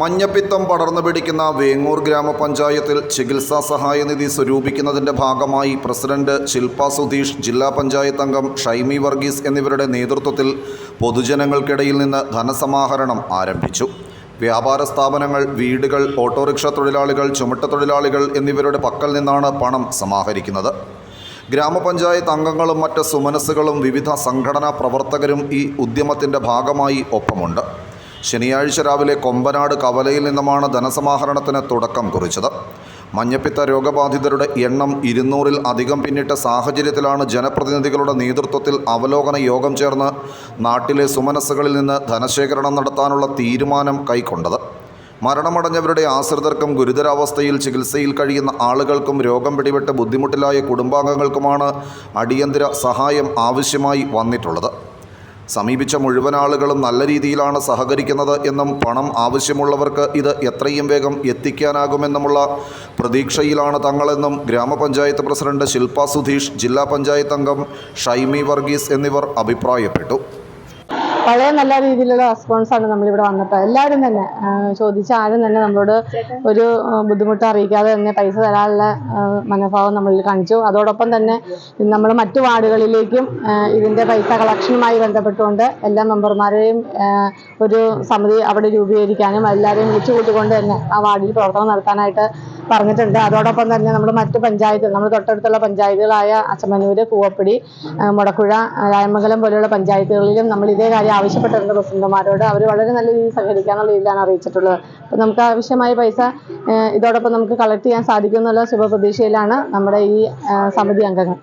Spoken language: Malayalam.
മഞ്ഞപ്പിത്തം പടർന്നു പിടിക്കുന്ന വേങ്ങൂർ ഗ്രാമപഞ്ചായത്തിൽ ചികിത്സാ സഹായനിധി സ്വരൂപിക്കുന്നതിന്റെ ഭാഗമായി പ്രസിഡന്റ് ശില്പ സുധീഷ് ജില്ലാ പഞ്ചായത്ത് അംഗം ഷൈമി വർഗീസ് എന്നിവരുടെ നേതൃത്വത്തിൽ പൊതുജനങ്ങൾക്കിടയിൽ നിന്ന് ധനസമാഹരണം ആരംഭിച്ചു. വ്യാപാര സ്ഥാപനങ്ങൾ വീടുകൾ ഓട്ടോറിക്ഷ തൊഴിലാളികൾ ചുമട്ട തൊഴിലാളികൾ എന്നിവരുടെ പക്കൽ നിന്നാണ് പണം സമാഹരിക്കുന്നത്. ഗ്രാമപഞ്ചായത്ത് അംഗങ്ങളും മറ്റ് സുമനസ്സുകളും വിവിധ സംഘടനാ പ്രവർത്തകരും ഈ ഉദ്യമത്തിന്റെ ഭാഗമായി ഒപ്പമുണ്ട്. ശനിയാഴ്ച രാവിലെ കൊമ്പനാട് കവലയിൽ നിന്നുമാണ് ധനസമാഹരണത്തിന് തുടക്കം കുറിച്ചത്. മഞ്ഞപ്പിത്ത രോഗബാധിതരുടെ എണ്ണം ഇരുന്നൂറിൽ അധികം പിന്നിട്ട സാഹചര്യത്തിലാണ് ജനപ്രതിനിധികളുടെ നേതൃത്വത്തിൽ അവലോകന യോഗം ചേർന്ന് നാട്ടിലെ സുമനസ്സുകളിൽ നിന്ന് ധനശേഖരണം നടത്താനുള്ള തീരുമാനം കൈക്കൊണ്ടത്. മരണമടഞ്ഞവരുടെ ആശ്രിതർക്കും ഗുരുതരാവസ്ഥയിൽ ചികിത്സയിൽ കഴിയുന്ന ആളുകൾക്കും രോഗം പിടിപെട്ട് ബുദ്ധിമുട്ടിലായ കുടുംബാംഗങ്ങൾക്കുമാണ് അടിയന്തര സഹായം ആവശ്യമായി വന്നിട്ടുള്ളത്. സമീപിച്ച മുഴുവൻ ആളുകളും നല്ല രീതിയിലാണ് സഹകരിക്കുന്നത് എന്നും പണം ആവശ്യമുള്ളവർക്ക് ഇത് എത്രയും വേഗം എത്തിക്കാനാകുമെന്നുമുള്ള പ്രതീക്ഷയിലാണ് തങ്ങളെന്നും ഗ്രാമപഞ്ചായത്ത് പ്രസിഡന്റ് ശില്പ സുധീഷ് ജില്ലാ പഞ്ചായത്ത് അംഗം ഷൈമി വർഗീസ് എന്നിവർ അഭിപ്രായപ്പെട്ടു. വളരെ നല്ല രീതിയിലുള്ള റെസ്പോൺസ് ആണ് നമ്മൾ നമ്മളിവിടെ വന്നപ്പോൾ എല്ലാവരും തന്നെ ചോദിച്ച ആരും തന്നെ നമ്മളോട് ഒരു ബുദ്ധിമുട്ട് അറിയിക്കാതെ തന്നെ പൈസ തരാനുള്ള മനോഭാവം നമ്മളിൽ കാണിച്ചു. അതോടൊപ്പം തന്നെ നമ്മൾ മറ്റു വാർഡുകളിലേക്കും ഇതിന്റെ പൈസ കളക്ഷനുമായി ബന്ധപ്പെട്ടുകൊണ്ട് എല്ലാ മെമ്പർമാരെയും ഒരു സമിതി അവിടെ രൂപീകരിക്കാനും എല്ലാവരെയും വിളിച്ചു കൂട്ടിക്കൊണ്ട് തന്നെ ആ വാർഡിൽ പ്രവർത്തനം നടത്താനായിട്ട് പറഞ്ഞിട്ടുണ്ട്. അതോടൊപ്പം തന്നെ നമ്മൾ മറ്റ് പഞ്ചായത്ത് നമ്മൾ തൊട്ടടുത്തുള്ള പഞ്ചായത്തുകളായ അച്ചമനൂര് കൂവപ്പടി മുടക്കുഴ രായമംഗലം പോലെയുള്ള പഞ്ചായത്തുകളിലും നമ്മൾ ഇതേ കാര്യം ആവശ്യപ്പെട്ടിട്ടുണ്ട് പ്രസിഡന്റുമാരോട് അവർ വളരെ നല്ല രീതിയിൽ സഹകരിക്കാന്നുള്ള രീതിയിലാണ് അറിയിച്ചിട്ടുള്ളത്. അപ്പം നമുക്ക് ആവശ്യമായ പൈസ ഇതോടൊപ്പം നമുക്ക് കളക്ട് ചെയ്യാൻ സാധിക്കും എന്നുള്ള ശുഭപ്രതീക്ഷയിലാണ് നമ്മുടെ ഈ സമിതി അംഗങ്ങൾ.